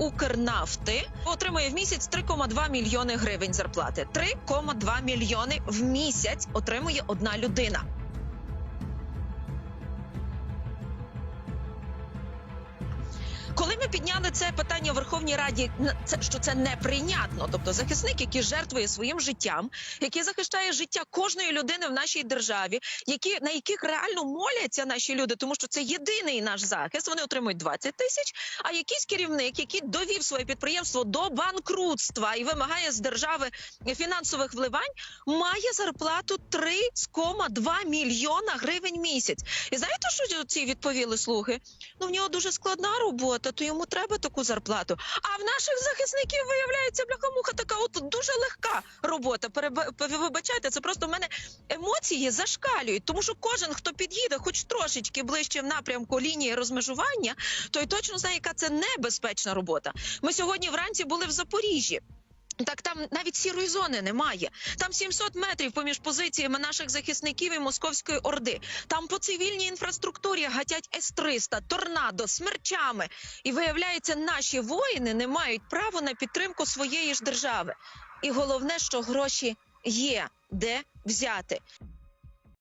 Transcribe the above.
Укрнафти отримує в місяць 3,2 мільйони гривень зарплати. 3,2 мільйони в місяць отримує одна людина. Коли ми підняли це питання в Верховній Раді, це що це неприйнятно. Тобто захисник, який жертвує своїм життям, який захищає життя кожної людини в нашій державі, які на яких реально моляться наші люди, тому що це єдиний наш захист. Вони отримують 20 тисяч. А якийсь керівник, який довів своє підприємство до банкрутства і вимагає з держави фінансових вливань, має зарплату 3,2 мільйона гривень місяць. І знаєте, що ці відповіли слуги? Ну в нього дуже складна робота, то йому треба таку зарплату. А в наших захисників виявляється бляха-муха така от дуже легка робота. Вибачайте, це просто в мене емоції зашкалюють, тому що кожен, хто під'їде, хоч трошечки ближче в напрямку лінії розмежування, той точно знає, яка це небезпечна робота. Ми сьогодні вранці були в Запоріжжі. Так там навіть сірої зони немає. Там 700 метрів поміж позиціями наших захисників і московської орди. Там по цивільній інфраструктурі гатять С-300, торнадо, смерчами. І виявляється, наші воїни не мають права на підтримку своєї ж держави. І головне, що гроші є де взяти.